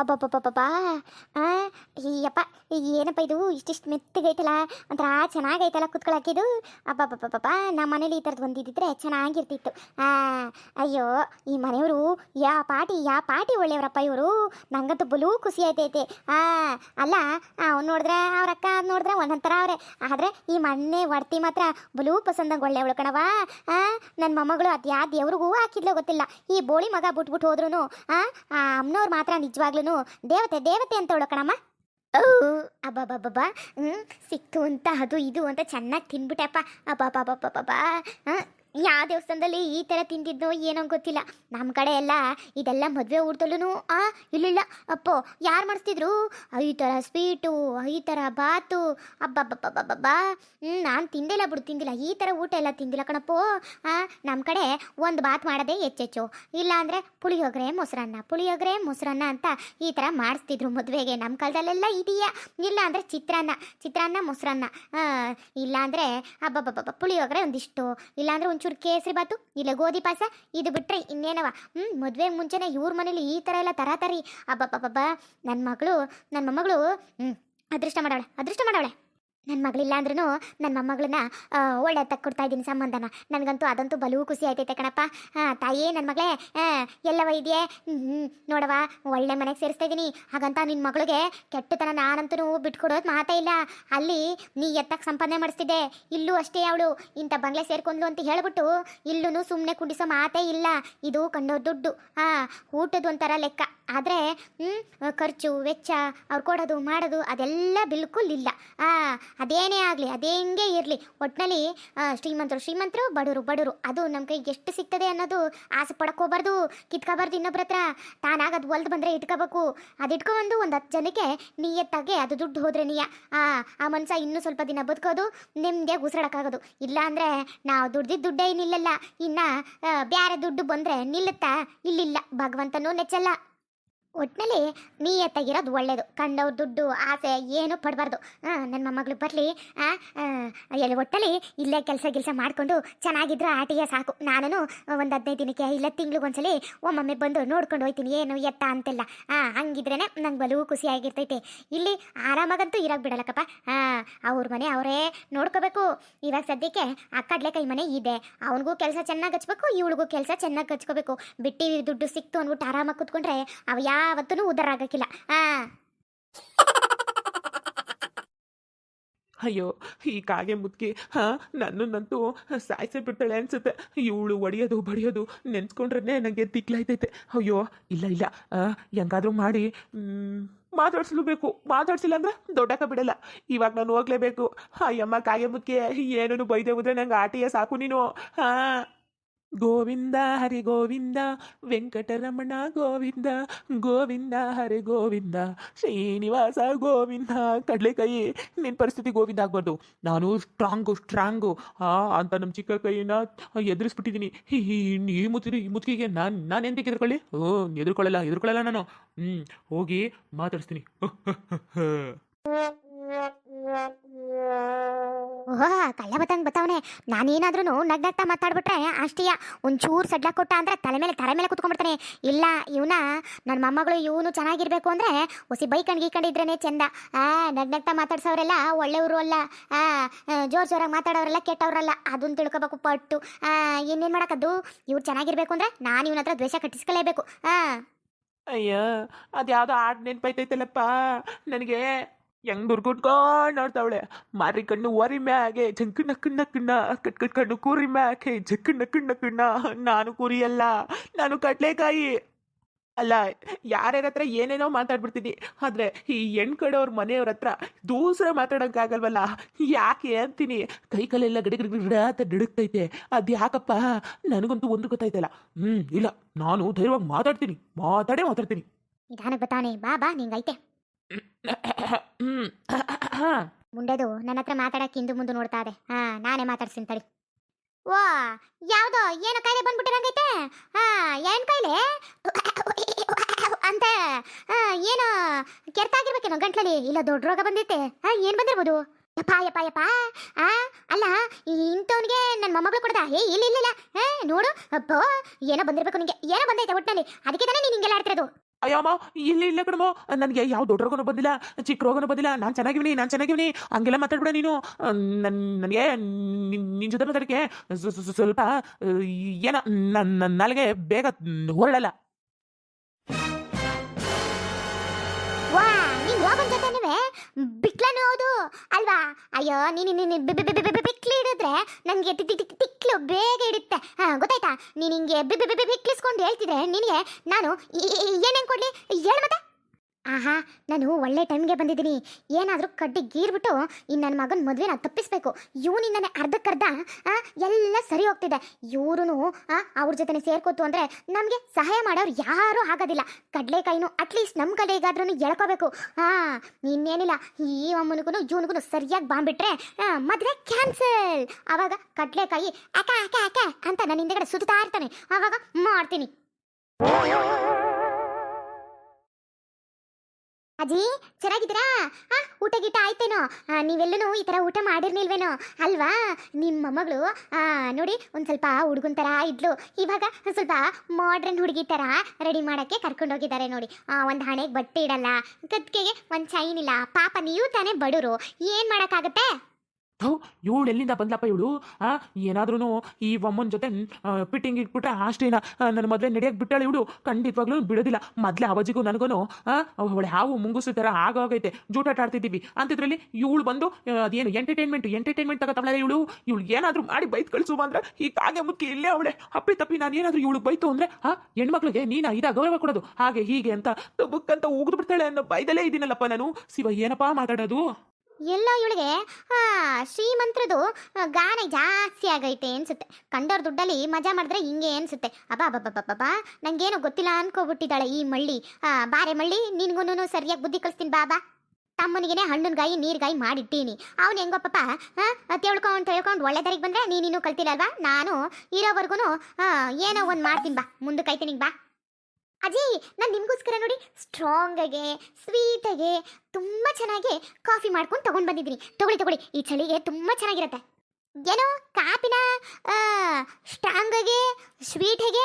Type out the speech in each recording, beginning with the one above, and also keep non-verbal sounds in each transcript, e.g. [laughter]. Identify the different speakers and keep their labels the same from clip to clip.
Speaker 1: ಅಬ್ಬಬ್ಬಬ್ಬಬ್ಬಾ ಅಯ್ಯಪ್ಪ ಯಪ್ಪ ಏನಪ್ಪ ಇದು? ಇಷ್ಟಿಷ್ಟು ಮೆತ್ತಗೈತಲ್ಲ ಒಂಥರ ಚೆನ್ನಾಗೈತಲ್ಲ ಕುತ್ಕೊಳಕ್ಕಿದು ಅಬ್ಬಬ್ಬಬ್ಬಬ್ಬ ನಮ್ಮ ಮನೇಲಿ ಈ ಥರದ್ದು ಒಂದಿದ್ದಿದ್ರೆ ಚೆನ್ನಾಗಿರ್ತಿತ್ತು. ಆ, ಅಯ್ಯೋ, ಈ ಮನೆಯವರು, ಯಾ ಪಾಟಿ ಯಾ ಪಾಟಿ ಒಳ್ಳೆಯವರಪ್ಪ ಇವರು. ನಂಗಂತೂ ಬಲೂ ಖುಷಿ ಆಯ್ತೈತೆ. ಆ, ಅಲ್ಲ, ಅವ್ನು ನೋಡಿದ್ರೆ, ಅವ್ರ ಅಕ್ಕ ನೋಡಿದ್ರೆ ಒಂದೊಂಥರ ಅವ್ರೆ. ಆದ್ರೆ ಈ ಮನೆ ಒಡ್ತಿ ಮಾತ್ರ ಬಲೂ ಪಸಂದಂಗೆ ಒಳ್ಳೆಯವಳು ಕಣವ ಆ ನನ್ನ ಮೊಮ್ಮಗಳು ಅದು ಯಾವ ದೇವ್ರಿಗೂ ಹಾಕಿದ್ಲೋ ಗೊತ್ತಿಲ್ಲ. ಈ ಬೋಳಿ ಮಗ ಬಿಟ್ಬಿಟ್ಟು ಹೋದ್ರು ಆ ಅಮ್ಮನವ್ರು ಮಾತ್ರ ನಿಜವಾಗ್ಲೂ ದೇವತೆ ದೇವತೆ ಅಂತ ಅಂತವಳು ಕಣಮ್ಮ. ಓ ಹ್ಞೂ ಸಿಕ್ತು ಅಂತ, ಅದು ಇದು ಅಂತ ಚೆನ್ನಾಗಿ ತಿನ್ಬಿಟ್ಟೆಪ್ಪ. ಅಬ್ಬಬ್ಬಬ್ಬಬ್ಬಬ್ಬ ಯಾವ ದೇವಸ್ಥಾನದಲ್ಲಿ ಈ ಥರ ತಿಂದಿದ್ನೋ ಏನೋ ಗೊತ್ತಿಲ್ಲ. ನಮ್ಮ ಕಡೆ ಎಲ್ಲ ಇದೆಲ್ಲ ಮದುವೆ ಊಟದಲ್ಲೂ ಆ, ಇಲ್ಲಿಲ್ಲ. ಅಪ್ಪೋ, ಯಾರು ಮಾಡಿಸ್ತಿದ್ರು? ಈ ಥರ ಸ್ವೀಟು, ಈ ಥರ ಬಾತು, ಅಬ್ಬಬ್ಬಬ್ಬಬ್ಬಬ್ಬ. ಹ್ಞೂ ನಾನು ತಿಂದಿಲ್ಲ ಬಿಡು, ತಿಂದಿಲ್ಲ. ಈ ಥರ ಊಟ ಎಲ್ಲ ತಿಂದಿಲ್ಲ ಕಣಪ್ಪೋ. ನಮ್ಮ ಕಡೆ ಒಂದು ಬಾತ್ ಮಾಡೋದೇ ಹೆಚ್ಚೆಚ್ಚು ಇಲ್ಲ ಅಂದರೆ ಪುಳಿಯೋಗರೆ, ಮೊಸರನ್ನ. ಪುಳಿಯೋಗರೆ, ಮೊಸರನ್ನ ಅಂತ ಈ ಥರ ಮಾಡಿಸ್ತಿದ್ರು ಮದುವೆಗೆ. ನಮ್ಮ ಕಾಲದಲ್ಲೆಲ್ಲ ಇದೆಯಾ. ಇಲ್ಲ ಅಂದರೆ ಚಿತ್ರಾನ್ನ ಚಿತ್ರಾನ್ನ, ಮೊಸರನ್ನ. ಇಲ್ಲ ಅಂದರೆ ಅಬ್ಬಬ್ಬಬ್ಬ ಪುಳಿಯೋಗರೆ ಒಂದಿಷ್ಟು. ಇಲ್ಲಾಂದ್ರೆ ಒಂಚೂರು ಕೇಸರಿ ಬಾತು, ಇಲ್ಲ ಗೋಧಿ ಪಾಯಸ, ಇದು ಬಿಟ್ರೆ ಇನ್ನೇನವ? ಹ್ಞೂ ಮದುವೆ ಮುಂಚೆನೆ ಇವ್ರ ಮನೇಲಿ ಈ ಥರ ಎಲ್ಲ ತರಾತರಿ. ಅಬ್ಬಬ್ಬಬ್ಬ ನನ್ನ ಮಗಳು ನನ್ನ ಮೊಮ್ಮಗಳು ಹ್ಞೂ ಅದೃಷ್ಟ ಮಾಡವಳೆ ಅದೃಷ್ಟ ಮಾಡವಳೆ. ನನ್ನ ಮಗಳಿಲ್ಲ ಅಂದ್ರೂ ನನ್ನ ಮೊಮ್ಮಗಳನ್ನ ಒಳ್ಳೆ ತಕ್ಕ ಕೊಡ್ತಾ ಇದ್ದೀನಿ ಸಂಬಂಧನ. ನನಗಂತೂ ಅದಂತೂ ಬಲೂ ಖುಷಿ ಆಯ್ತೈತೆ ಕಣಪ್ಪ. ಹಾಂ ತಾಯಿ ನನ್ನ ಮಗಳೇ ಎಲ್ಲವ ಇದೆಯೇ? ಹ್ಞೂ ನೋಡವ ಒಳ್ಳೆ ಮನೆಗೆ ಸೇರಿಸ್ತಾ ಇದ್ದೀನಿ. ಹಾಗಂತ ನಿನ್ನ ಮಗಳಿಗೆ ಕೆಟ್ಟತನ ನಾನಂತೂ ಬಿಟ್ಕೊಡೋದು ಮಾತೇ ಇಲ್ಲ. ಅಲ್ಲಿ ನೀ ಎತ್ತಕ್ಕೆ ಸಂಪಾದನೆ ಮಾಡಿಸ್ತಿದ್ದೆ. ಇಲ್ಲೂ ಅಷ್ಟೇ ಅವಳು. ಇಂಥ ಬಂಗ್ಲೆ ಸೇರ್ಕೊಂಡ್ಲು ಅಂತ ಹೇಳ್ಬಿಟ್ಟು ಇಲ್ಲೂ ಸುಮ್ಮನೆ ಕುಂಡಿಸೋ ಮಾತೇ ಇಲ್ಲ. ಇದು ಕಂಡೋ ದುಡ್ಡು. ಹಾಂ ಊಟದ ಒಂಥರ ಲೆಕ್ಕ. ಆದರೆ ಖರ್ಚು ವೆಚ್ಚ ಅವ್ರು ಕೊಡೋದು ಮಾಡೋದು ಅದೆಲ್ಲ ಬಿಲ್ಕುಲ್ ಇಲ್ಲ. ಆ, ಅದೇನೇ ಆಗಲಿ ಅದೇಂಗೆ ಇರಲಿ. ಒಟ್ಟಿನಲ್ಲಿ ಶ್ರೀಮಂತರು ಶ್ರೀಮಂತರು, ಬಡವರು ಬಡವರು, ಅದು ನಮ್ಮ ಕೈಗೆ ಎಷ್ಟು ಸಿಗ್ತದೆ ಅನ್ನೋದು ಆಸೆ ಪಡ್ಕೋಬಾರ್ದು, ಕಿತ್ಕೋಬಾರ್ದು ಇನ್ನೊಬ್ರ ಹತ್ರ. ತಾನಾಗ ಅದು ಒಲ್ದು ಬಂದರೆ ಇಟ್ಕೋಬೇಕು. ಅದು ಇಟ್ಕೊಬಂದು ಒಂದು ಹತ್ತು ಜನಕ್ಕೆ ನಿಯತ್ತಾಗೆ ಅದು ದುಡ್ಡು ಹೋದ್ರೆ ನೀಯ. ಆ ಮನುಷ್ಯ ಇನ್ನೂ ಸ್ವಲ್ಪ ದಿನ ಬದುಕೋದು, ನೆಮ್ಮದಿಯಾಗಿ ಉಸಿರಾಡೋಕ್ಕಾಗೋದು. ಇಲ್ಲ ಅಂದರೆ ನಾವು ದುಡ್ದಿದ್ದು ದುಡ್ಡೇ ನಿಲ್ಲಲ್ಲ ಇನ್ನು ಬೇರೆ ದುಡ್ಡು ಬಂದರೆ ನಿಲ್ಲುತ್ತಾ? ಇಲ್ಲಿಲ್ಲ. ಭಗವಂತನೂ ನೆಚ್ಚಲ್ಲ. ಒಟ್ಟಿನಲ್ಲಿ ನೀಯತ್ತಾಗಿರೋದು ಒಳ್ಳೇದು. ಕಂಡವ್ರ ದುಡ್ಡು, ಆಸೆ, ಏನು ಪಡಬಾರ್ದು. ನನ್ನ ಮೊಮ್ಮಗಳು ಬರಲಿ ಎಲ್ಲಿ ಒಟ್ಟಲ್ಲಿ ಇಲ್ಲೇ ಕೆಲಸ ಗಿಲ್ಸ ಮಾಡಿಕೊಂಡು ಚೆನ್ನಾಗಿದ್ರೆ ಆಟಿಗೆ ಸಾಕು. ನಾನು ಒಂದು ಹದಿನೈದು ದಿನಕ್ಕೆ ಇಲ್ಲ ತಿಂಗ್ಳಿಗೊಂದ್ಸಲಿ ಒಮ್ಮೊಮ್ಮೆ ಬಂದು ನೋಡ್ಕೊಂಡು ಹೋಯ್ತೀನಿ. ಏನು ಎತ್ತ ಅಂತೆಲ್ಲ. ಹಾಂ ಹಂಗಿದ್ರೇ ನಂಗೆ ಬಲು ಖುಷಿಯಾಗಿರ್ತೈತೆ ಇಲ್ಲಿ ಆರಾಮಾಗಂತೂ ಇರೋಕೆ ಬಿಡಲ್ಲಕ್ಕಪ್ಪ ಹಾಂ ಅವ್ರ ಮನೆ ಅವರೇ ನೋಡ್ಕೋಬೇಕು. ಇವಾಗ ಸದ್ಯಕ್ಕೆ ಆ ಕಡಲೆಕಾಯಿ ಮನೆ ಇದೆ. ಅವನಿಗೂ ಕೆಲಸ ಚೆನ್ನಾಗಿ ಹಚ್ಬೇಕು, ಇವಳಿಗೂ ಕೆಲಸ ಚೆನ್ನಾಗಿ ಹಚ್ಕೋಬೇಕು. ಬಿಟ್ಟು ದುಡ್ಡು ಸಿಕ್ತು ಅಂದ್ಬಿಟ್ಟು ಆರಾಮಾಗಿ ಕೂತ್ಕೊಂಡ್ರೆ ಅವ ಯಾವತ್ತೂ ಉದ್ದಾರ ಆಗಕ್ಕಿಲ್ಲ.
Speaker 2: ಅಯ್ಯೋ, ಈ ಕಾಗೆ ಮುದ್ಕಿ, ಹಾ, ನನ್ನನ್ನಂತೂ ಸಾಯಿಸೇ ಬಿಡ್ತಾಳೆ ಅನ್ಸುತ್ತೆ. ಇವಳು ಒಡೆಯೋದು, ಬಡಿಯೋದು ನೆನ್ಸ್ಕೊಂಡ್ರೆ ನನಗೆ ತಿಕ್ಲಾಯ್ತೈತೆ ಅಯ್ಯೋ, ಇಲ್ಲ ಇಲ್ಲ ಹೆಂಗಾದ್ರೂ ಮಾಡಿ ಮಾತಾಡ್ಸ್ಲೇಬೇಕು ಮಾತಾಡ್ಸಿಲ್ಲ ಅಂದ್ರೆ ದೊಡ್ಡಕ್ಕ ಬಿಡಲ್ಲ. ಇವಾಗ ನಾನು ಹೋಗ್ಲೇಬೇಕು. ಅಯ್ಯಮ್ಮ, ಕಾಗೆ ಮುದ್ಕೆ ಏನೂ ಬೈದೆ ಹೋದ್ರೆ ನಂಗೆ ಆಟಿಯ ಸಾಕು ನೀನು. ಹಾ. ಗೋವಿಂದ ಹರಿ ಗೋವಿಂದ, ವೆಂಕಟರಮಣ ಗೋವಿಂದ ಗೋವಿಂದ ಹರಿ ಗೋವಿಂದ, ಶ್ರೀನಿವಾಸ ಗೋವಿಂದ. ಕಡಲೆಕಾಯಿ ನಿನ್ನ ಪರಿಸ್ಥಿತಿ ಗೋವಿಂದ ಆಗ್ಬಾರ್ದು. ನಾನು ಸ್ಟ್ರಾಂಗು ಸ್ಟ್ರಾಂಗು ಆ, ಅಂತ ನಮ್ಮ ಚಿಕ್ಕ ಕೈನ ಎದುರಿಸ್ಬಿಟ್ಟಿದ್ದೀನಿ ಈ ಮುತ್ತಿರಿ ಈ ಮುತ್ತಿಗೆ ನಾನು ನಾನು ಎಂತಕ್ಕೆ ಎದುರ್ಕೊಳ್ಳಿ ಓ, ಎದುರ್ಕೊಳ್ಳಲ್ಲ ಎದುರ್ಕೊಳ್ಳಲ್ಲ ನಾನು. ಹ್ಞೂ ಹೋಗಿ ಮಾತಾಡಿಸ್ತೀನಿ. [laughs]
Speaker 1: ಓಹ್, ಕಳ್ಳ ಬತ್ತಂಗ್ ಬತ್ತವನೆ. ನಾನೇನಾದ್ರೂ ನಗ್ ನಗ್ತಾ ಮಾತಾಡ್ಬಿಟ್ರೆ ಅಷ್ಟೀಯ ಒಂಚೂರು ಸಡ್ಲ ಕೊಟ್ಟ ಅಂದ್ರೆ ತಲೆ ಮೇಲೆ ತಲೆ ಮೇಲೆ ಕುತ್ಕೊಂಡ್ಬಿಡ್ತಾನೆ. ಇಲ್ಲ, ಇವನ ನನ್ನ ಮೊಮ್ಮಗಳು ಇವನು ಚೆನ್ನಾಗಿರ್ಬೇಕು ಅಂದ್ರೆ ಹೊಸಿ ಬೈಕ್ ಗೀಕಂಡಿದ್ರೇನೆ ಚಂದ. ಆ ನಗ್ ನಗ್ತಾ ಮಾತಾಡ್ಸೋರೆಲ್ಲ ಒಳ್ಳೆಯವರು ಅಲ್ಲ. ಆ ಜೋರ್ ಜೋರಾಗಿ ಮಾತಾಡೋರೆಲ್ಲ ಕೆಟ್ಟವರಲ್ಲ. ಅದನ್ನ ತಿಳ್ಕೊಬೇಕು ಪಟ್ಟು. ಆ, ಇನ್ನೇನು ಮಾಡೋಕ್ಕದ್ದು ಇವ್ರು ಚೆನ್ನಾಗಿರ್ಬೇಕು ಅಂದ್ರೆ ನಾನು ಇವನ ಹತ್ರ ದ್ವೇಷ ಕಟ್ಟಿಸ್ಕೊಳ್ಳೇಬೇಕು ಆ.
Speaker 2: ಅಯ್ಯ, ಅದ್ಯಾವುದೋ ಆಡ್ ನೆನಪೈತೈತಲ್ಲಪ್ಪ. ನನಗೆ ಹೆಂಗ್ ದುರ್ಗುಟ್ಕೊಂಡು ನೋಡ್ತಾವಳೆ ಮಾರಿ ಕಣ್ಣು ಒರಿ ಮ್ಯಾಗೆ ಜಂಕು ನಕ್ಕು ನಕ್ಕಣ್ಣ ಕಟ್ ಕಟ್ ಕಣ್ಣು ಕೂರಿ ಮ್ಯಾಕೆ ಜಕ್ಕು ನಕ್ಕು ನಕ್ಕಣ್ಣ ನಾನು ಕುರಿಯಲ್ಲ ನಾನು ಕಡ್ಲೆಕಾಯಿ ಅಲ್ಲ ಯಾರ್ಯಾರ ಹತ್ರ ಏನೇನೋ ಮಾತಾಡ್ಬಿಡ್ತೀನಿ ಆದ್ರೆ ಈ ಹೆಣ್ ಕಡೆಯವ್ರ ಮನೆಯವ್ರ ಹತ್ರ ದೂಸರ ಮಾತಾಡೋಕ್ಕಾಗಲ್ವಲ್ಲ, ಯಾಕೆ ಅಂತೀನಿ? ಕೈ ಕಾಲೆಲ್ಲ ಗಡಿ ಗಡಿ ಅಂತ ನಡುಕ್ತೈತೆ ಅದ್ ಯಾಕಪ್ಪ? ನನಗಂತೂ ಒಂದು ಗೊತ್ತಾಯ್ತಲ್ಲ. ಹ್ಮ್, ಇಲ್ಲ, ನಾನು ಧೈರ್ಯವಾಗಿ ಮಾತಾಡ್ತೀನಿ, ಮಾತಾಡೇ ಮಾತಾಡ್ತೀನಿ.
Speaker 1: ನಿಧಾನಕ್ಕೆ ಬಾ ಬಾ ನಿಂಗೈತೆ. [coughs] [coughs] ಮುಂಡೆದು ನನ್ನ ಹತ್ರ ಮಾತಾಡಕ್ಕೆ ಹಿಂದೆ ಮುಂದೆ ನೋಡ್ತಾ ಇದೆ. ಹಾ ನಾನೇ ಮಾತಾಡ್ತೀನಿ ತಡಿ. ಓ ಯಾವ್ದೋ ಏನೋ ಕಾಯಿಲೆ ಬಂದ್ಬಿಟ್ಟಿರಂಗೈತೆ ಹಾ ಏನ್ ಕಾಯಿಲೆ? [coughs] ಅಂತ ಆ, ಏನೋ ಕೆರ್ತಾಗಿರ್ಬೇಕೇನೋ ಗಂಟ್ಲಲ್ಲಿ ಇಲ್ಲ ದೊಡ್ಡ ರೋಗ ಬಂದೈತೆ. ಹಾ ಏನ್ ಬಂದಿರ್ಬೋದು? ಯಪ್ಪ ಯಪ್ಪ ಯಪ್ಪ. ಆ ಅಲ್ಲ ಇಂಥವ್ನಿಗೆ ನನ್ನ ಮೊಮ್ಮಗಳು ಕೊಡ್ದ? ಏ ಇಲ್ಲ ಇಲ್ಲ ಇಲ್ಲ. ಹಾ ನೋಡು. ಅಪ್ಪ ಏನೋ ಬಂದಿರ್ಬೇಕು ನಿಂಗೆ. ಏನೋ ಬಂದೈತೆ ಒಟ್ಟಿನಲ್ಲಿ ಅದಕ್ಕೆ ತಾನೇ ನೀನು ಹಿಂಗೆಲ್ಲ ಆಡ್ತಿರೋದು.
Speaker 2: ಅಯ್ಯಮ್ಮ ಇಲ್ಲಿ, ಇಲ್ಲ ಕಣಮೋ ನನಗೆ ಯಾವ ದೊಡ್ಡ ರೋಗನೂ ಬಂದಿಲ್ಲ ಚಿಕ್ಕ ರೋಗನೂ ಬಂದಿಲ್ಲ. ನಾನು ಚೆನ್ನಾಗಿವ್ನಿ ನಾನು ಚೆನ್ನಾಗಿವ್ನಿ. ಹಂಗೆಲ್ಲ ಮಾತಾಡ್ಬೇಡ ನೀನು. ನನ್ನ ನನಗೆ ನಿನ್ನ ಜೊತೆ ಮಾತಾಡಕ್ಕೆ ಸ್ವ- ಸ್ವ- ಸ್ವಲ್ಪ, ಏನ ನನ್ನ ನಾಲ್ಗೆ ಬೇಗ ಹೊರಡಲ್ಲ.
Speaker 1: ವಾ, ನೀನ್ ರೋಗನ್ ಜೊತೆನೇ ಬಿಕ್ಲನು ಹೌದು ಅಲ್ವಾ? ಅಯ್ಯೋ, ನೀನು ನೀನು ಬಿಕ್ಲಿ ಹಿಡಿದ್ರೆ ನನಗೆ ತಿಕ್ಲು ಬೇಗ ಹಿಡುತ್ತೆ ಹಾಂ, ಗೊತ್ತಾಯ್ತಾ? ನೀನು ಹಿಂಗೆ ಬಿಕ್ಲಿಸ್ಕೊಂಡು ಹೇಳ್ತಿದ್ರೆ ನಿನಗೆ ನಾನು ಏನೇನು ಕೊಡ್ಲಿ ಹೇಳು ಮತ್ತೆ? ಆಹಾ, ನಾನು ಒಳ್ಳೆ ಟೈಮ್ಗೆ ಬಂದಿದ್ದೀನಿ. ಏನಾದರೂ ಕಡ್ಡಿ ಗೀರ್ಬಿಟ್ಟು ಇನ್ನು ನನ್ನ ಮಗನ ಮದುವೆನ ತಪ್ಪಿಸ್ಬೇಕು. ಇವನಿಂದನೇ ಅರ್ಧಕ್ಕರ್ಧ ಎಲ್ಲ ಸರಿ ಹೋಗ್ತಿದೆ. ಇವರು ಅವ್ರ ಜೊತೆ ಸೇರ್ಕೋತು ಅಂದರೆ ನಮಗೆ ಸಹಾಯ ಮಾಡೋರು ಯಾರೂ ಆಗೋದಿಲ್ಲ. ಕಡಲೆಕಾಯಿನೂ ಅಟ್ಲೀಸ್ಟ್ ನಮ್ಮ ಕಡೆಗಾದ್ರೂ ಎಳ್ಕೋಬೇಕು. ಹಾಂ ಇನ್ನೇನಿಲ್ಲ. ಈ ಅಮ್ಮನಿಗೂ ಇವನಿಗೂ ಸರಿಯಾಗಿ ಬಾಂಬಿಟ್ರೆ ಮದುವೆ ಕ್ಯಾನ್ಸಲ್ ಆವಾಗ ಕಡಲೆಕಾಯಿ ಅಕ ಅಕ ಅಕ ಅಂತ ನನ್ನ ಹಿಂದೆಗಡೆ ಸುತ್ತಾ ಇರ್ತಾನೆ. ಆವಾಗ ಮಾಡ್ತೀನಿ. ಅಜ್ಜಿ, ಚೆನ್ನಾಗಿದ್ದೀರಾ? ಆ, ಊಟ ಗೀಟ ಆಯ್ತೇನೋ? ನೀವೆಲ್ಲೂ ಈ ಥರ ಊಟ ಮಾಡಿರ್ನಿಲ್ವೇನೋ ಅಲ್ವಾ? ನಿಮ್ಮ ಮಗಳು ನೋಡಿ, ಒಂದು ಸ್ವಲ್ಪ ಹುಡುಗನ ಥರ ಇದ್ಲು. ಇವಾಗ ಸ್ವಲ್ಪ ಮಾಡ್ರನ್ ಹುಡುಗಿ ಥರ ರೆಡಿ ಮಾಡೋಕ್ಕೆ ಕರ್ಕೊಂಡೋಗಿದ್ದಾರೆ ನೋಡಿ. ಒಂದು ಹಣೆಗೆ ಬಟ್ಟೆ ಇಡಲ್ಲ. ಕತ್ಕೆಗೆ ಒಂದು ಚೈನ್ ಇಲ್ಲ. ಪಾಪ, ನೀವು ತಾನೇ ಬಡವರು ಏನು ಮಾಡೋಕ್ಕಾಗತ್ತೆ?
Speaker 2: ಇವಳು ಎಲ್ಲಿಂದ ಬಂದ್ಲಪ್ಪ ಇವಳು? ಆ ಏನಾದ್ರೂ ಈ ಒಮ್ಮನ ಜೊತೆ ಪಿಟ್ಟಿಂಗ್ ಇಟ್ಬಿಟ್ರೆ ಅಷ್ಟೇನ ನನ್ನ ಮದುವೆ ನಡೆಯಕ್ಕೆ ಬಿಟ್ಟಾಳೆ ಇವಳು. ಖಂಡಿತವಾಗ್ಲೂ ಬಿಡೋದಿಲ್ಲ. ಮೊದಲೇ ಅವಜಿಗೂ ನನಗೂ ಅವಳು ಹಾವು ಮುಂಗುಸು ಥರ ಆಗೋಗೈತೆ. ಜೂಟಾಟ ಆಡ್ತಿದ್ದೀವಿ. ಅಂತಿದ್ರಲ್ಲಿ ಇವಳು ಬಂದು ಅದೇನು ಎಂಟರ್ಟೈನ್ಮೆಂಟ್ ಎಂಟರ್ಟೈನ್ಮೆಂಟ್ ತಗೋತಾಳೆ ಇವಳು? ಇವಳು ಏನಾದರೂ ಮಾಡಿ ಬೈತ್ ಕಳಿಸು ಅಂದ್ರೆ ಈ ಕಾಗೆ ಮುಕ್ಕಿ ಇಲ್ಲೇ ಅವಳೆ. ಅಪ್ಪಿ ತಪ್ಪಿ ನಾನು ಏನಾದರೂ ಇವಳು ಬೈತು ಅಂದ್ರೆ, ಆ, ಹೆಣ್ಮಕ್ಳಿಗೆ ನೀನ ಇದ ಗೌರವ ಕೊಡೋದು. ಹಾಗೆ ಹೀಗೆ ಅಂತ ಬುಕ್ಕಂತ ಉಗಿದು ಬಿಡ್ತಾಳೆ ಅನ್ನೋ ಬೈದಲೇ ಇದ್ದೀನಲ್ಲಪ್ಪ ನಾನು. ಶಿವ ಏನಪ್ಪ ಮಾತಾಡೋದು?
Speaker 1: ಎಲ್ಲೋ ಇವಳಿಗೆ ಶ್ರೀಮಂತ್ರದು ಆ, ಗಾನ ಜಾಸ್ತಿ ಆಗೈತೆ ಅನ್ಸುತ್ತೆ. ಕಂಡೋರ್ ದುಡ್ಡಲ್ಲಿ ಮಜಾ ಮಾಡಿದ್ರೆ ಹಿಂಗೆ ಅನ್ಸುತ್ತೆ. ಅಬ್ಬಾ ಅಬ್ಬಬ್ಬಬ್ಬಬ್ಬ ನಂಗೇನೋ ಗೊತ್ತಿಲ್ಲ ಅನ್ಕೋಬಿಟ್ಟಿದ್ದಾಳೆ ಈ ಮಳ್ಳಿ. ಬಾರೆ ಮಳ್ಳಿ ನಿನ್ಗೂನು ಸರಿಯಾಗಿ ಬುದ್ಧಿ ಕಲಿಸ್ತೀನಿ ಬಾಬಾ. ತಮ್ಮನಿಗೆನೆ ಹಣ್ಣುನ್ಗಾಯಿ ನೀರ್ಗಾಯಿ ಮಾಡಿಟ್ಟೀನಿ. ಅವ್ನು ಹೆಂಗೋ ಪಾಪ ತಿಳ್ಕೊಂಡು ತಿಳ್ಕೊಂಡು ಒಳ್ಳೆ ದರಿಗೆ ಬಂದ್ರೆ ನೀನಿನ್ನೂ ಕಲ್ತಿರಲ್ವಾ ನಾನು ಇರೋವರೆಗೂ ಏನೋ ಒಂದು ಮಾಡ್ತೀನಿ ಬಾ. ಮುಂದಕ್ಕೆ ಐತೆ ಬಾ. ಅಜ್ಜಿ ನಾನು ನಿಮಗೋಸ್ಕರ ನೋಡಿ ಸ್ಟ್ರಾಂಗಾಗೆ ಸ್ವೀಟಾಗೆ ತುಂಬ ಚೆನ್ನಾಗಿ ಕಾಫಿ ಮಾಡ್ಕೊಂಡು ತಗೊಂಡು ಬಂದಿದ್ದೀನಿ. ತಗೊಳ್ಳಿ ತಗೊಳ್ಳಿ. ಈ ಚಳಿಗೆ ತುಂಬ ಚೆನ್ನಾಗಿರುತ್ತೆ. ಏನೋ ಕಾಪಿನ ಸ್ಟ್ರಾಂಗಾಗೆ ಸ್ವೀಟಿಗೆ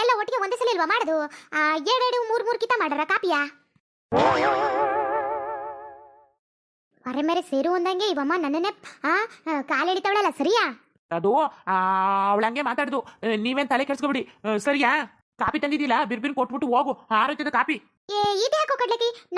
Speaker 1: ಎಲ್ಲ ಒಟ್ಟಿಗೆ ಒಂದೇ ಸಲ ಇಲ್ವಾ ಮಾಡೋದು? ಎರಡೆರಡು ಮೂರು ಮೂರು ಕಿತ ಮಾಡ್ಯಾರ ಕಾಪಿಯ? ಮರೆ ಮೇರೆ ಸೇರು ಅಂದಂಗೆ ಇವಮ್ಮ ನನ್ನನ್ನೇ ಆ, ಕಾಲೆಳಿತಾವಳಲ್ಲ ಸರಿಯಾ?
Speaker 2: ಅದು ಅವಳಂಗೆ ಮಾತಾಡ್ದು. ನೀವೇನ್ ತಲೆ ಕೆಡ್ಸ್ಕೊಬಿಡಿ. ಸರಿಯಾ? ಕಾಪಿ ತಂದಿದ್ದಿಲ್ಲ ಬಿರ್ಬಿನ್ ಕೊಟ್ಬಿಟ್ಟು ಹೋಗು ಆರೋಗ್ಯದ ಕಾಪಿ.
Speaker 1: ಏ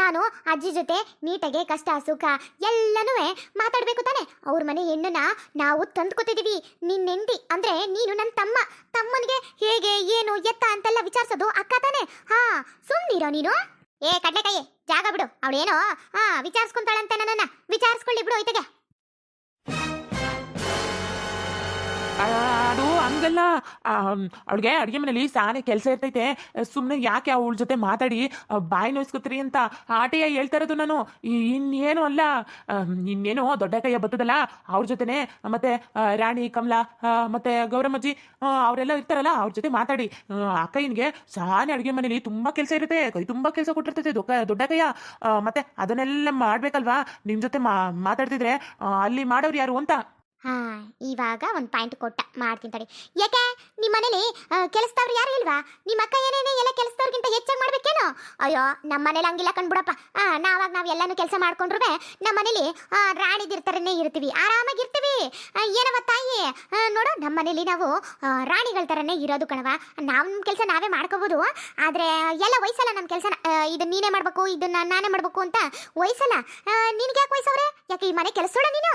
Speaker 1: ನಾನು ಅಜ್ಜಿ ಜೊತೆ ನೀಟಾಗೆ ಕಷ್ಟ ಸುಖ ಎಲ್ಲನೂ ಮಾತಾಡ್ಬೇಕು ತಾನೆ. ಅವ್ರ ಮನೆ ಹೆಣ್ಣನ್ನ ನಾವು ತಂದ್ಕೊತಿದೀವಿ. ನಿನ್ನ ಹೆಂಡತಿ ಅಂದ್ರೆ ನೀನು ನನ್ನ ತಮ್ಮ. ತಮ್ಮನಿಗೆ ಹೇಗೆ ಏನು ಎತ್ತ ಅಂತೆಲ್ಲ ವಿಚಾರಿಸೋದು ಅಕ್ಕ ತಾನೆ. ಹಾ ಸುಮ್ನಿರೋ ನೀನು? ಏ ಕಡ್ಲೆಕಾಯಿ ಜಾಗ ಬಿಡು. ಅವಳೇನೋ ಹಾ ವಿಚಾರಿಸ್ಕೊಂತಾಳಂತೆ ನನ್ನನ್ನ. ವಿಚಾರಿಸ್ಕೊಳ್ಳಿ ಬಿಡು
Speaker 2: ಅದು ಹಂಗಲ್ಲ. ಅವಳಿಗೆ ಅಡುಗೆ ಮನೇಲಿ ಸಾನೆ ಕೆಲಸ ಇರ್ತೈತೆ. ಸುಮ್ಮನೆ ಯಾಕೆ ಅವಳ ಜೊತೆ ಮಾತಾಡಿ ಬಾಯಿ ನೋಯಿಸ್ಕೊತೀರಿ ಅಂತ ಆಟೆಯ ಹೇಳ್ತಾ ಇರೋದು ನಾನು ಇನ್ನೇನು ಅಲ್ಲ. ಇನ್ನೇನು ದೊಡ್ಡ ಕೈಯ ಬರ್ತದಲ್ಲ ಅವ್ರ ಜೊತೆನೆ, ಮತ್ತೆ ರಾಣಿ, ಕಮಲಾ ಮತ್ತೆ ಗೌರಮ್ಮಜ್ಜಿ ಅವರೆಲ್ಲ ಇರ್ತಾರಲ್ಲ, ಅವ್ರ ಜೊತೆ ಮಾತಾಡಿ. ಅಕ್ಕಯ್ಯನಿಗೆ ಸಾನೆ ಅಡುಗೆ ಮನೇಲಿ ತುಂಬಾ ಕೆಲಸ ಇರುತ್ತೆ. ಕೈ ತುಂಬಾ ಕೆಲಸ ಕೊಟ್ಟಿರ್ತೈತೆ, ದೊಡ್ಡ ಕೈಯ. ಮತ್ತೆ ಅದನ್ನೆಲ್ಲ ಮಾಡ್ಬೇಕಲ್ವಾ? ನಿಮ್ ಜೊತೆ ಮಾತಾಡ್ತಿದ್ರೆ ಅಲ್ಲಿ ಮಾಡೋರು ಯಾರು ಅಂತ.
Speaker 1: ಹಾ ಇವಾಗ ಒಂದು ಪಾಯಿಂಟ್ ಕೊಟ್ಟ ಮಾಡ್ತೀನಿ ತಡಿ. ಯಾಕೆ? ನಿಮ್ಮ ಮನೇಲಿ ಕೆಲಸದವ್ರು ಯಾರು ಇಲ್ವಾ? ನಿಮ್ಮ ಅಕ್ಕ ಏನೇನೇ ಎಲ್ಲ ಕೆಲಸದವ್ರಿಗಿಂತ ಹೆಚ್ಚಾಗಿ ಮಾಡ್ಬೇಕೇನೋ? ಅಯ್ಯೋ ನಮ್ಮ ಮನೇಲಿ ಹಂಗಿಲ್ಲ ಕಣ್ಬಿಡಪ್ಪ. ನಾವಾಗ ನಾವು ಎಲ್ಲಾನು ಕೆಲಸ ಮಾಡ್ಕೊಂಡ್ರೂ ನಮ್ಮ ಮನೇಲಿ ರಾಣಿದಿರ್ತಾರನೇ ಇರ್ತೀವಿ. ಆರಾಮಾಗಿ ಇರ್ತೀವಿ. ಆ, ಏನವ ತಾಯಿ? ನೋಡು ನಮ್ಮ ಮನೇಲಿ ನಾವು ರಾಣಿಗಳ ಥರನೇ ಇರೋದು ಕಣವ ನಮ್ಮ ಕೆಲಸ ನಾವೇ ಮಾಡ್ಕೋಬೋದು. ಆದರೆ ಎಲ್ಲ ವಯಸ್ಸಲ್ಲ ನಮ್ಮ ಕೆಲಸ ಇದನ್ನ ನೀನೇ ಮಾಡಬೇಕು ಇದನ್ನ ನಾನೇ ಮಾಡಬೇಕು ಅಂತ ವಯಸ್ಸಲ್ಲ. ನಿನಗೆ ಯಾಕೆ ವಯಸ್ಸವ್ರೆ? ಯಾಕೆ ಈ ಮನೆ ಕೆಲಸ ನೀನು?